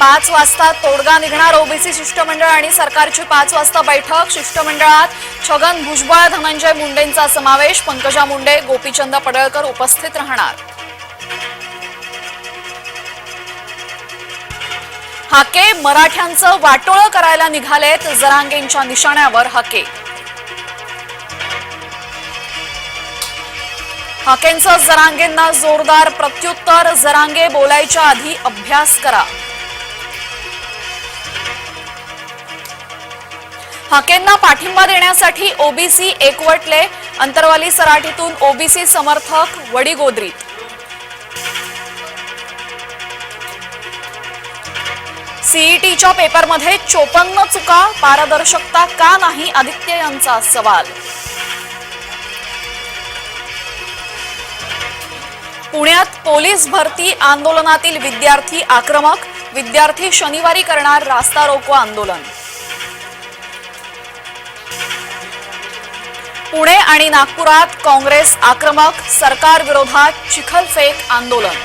पाच वाजता तोडगा निघणार ओबीसी शिष्टमंडळ आणि सरकारची पाच वाजता बैठक. शिष्टमंडळात छगन भुजबळ धनंजय मुंडेंचा समावेश. पंकजा मुंडे गोपीचंद पडळकर उपस्थित राहणार. हाके मराठ्यांचं वाटोळं करायला निघालेत जरांगेंच्या निशाण्यावर हाके. हाकेंचं जरांगेंना जोरदार प्रत्युत्तर. जरांगे बोलायच्या आधी अभ्यास करा. हाकेंना पाठिंबा देण्यासाठी ओबीसी एकवटले. अंतरवाली सराठीतून ओबीसी समर्थक वडीगोद्रीत सीईटीच्या पेपरमध्ये चोपन्न चुका पारदर्शकता का नाही? आदित्य यांचा सवाल. पुण्यात पोलीस भरती आंदोलनातील विद्यार्थी आक्रमक. विद्यार्थी शनिवारी करणार रास्ता रोको आंदोलन. पुणे आणि नागपुरात काँग्रेस आक्रमक सरकार विरोधात चिखलफेक आंदोलन.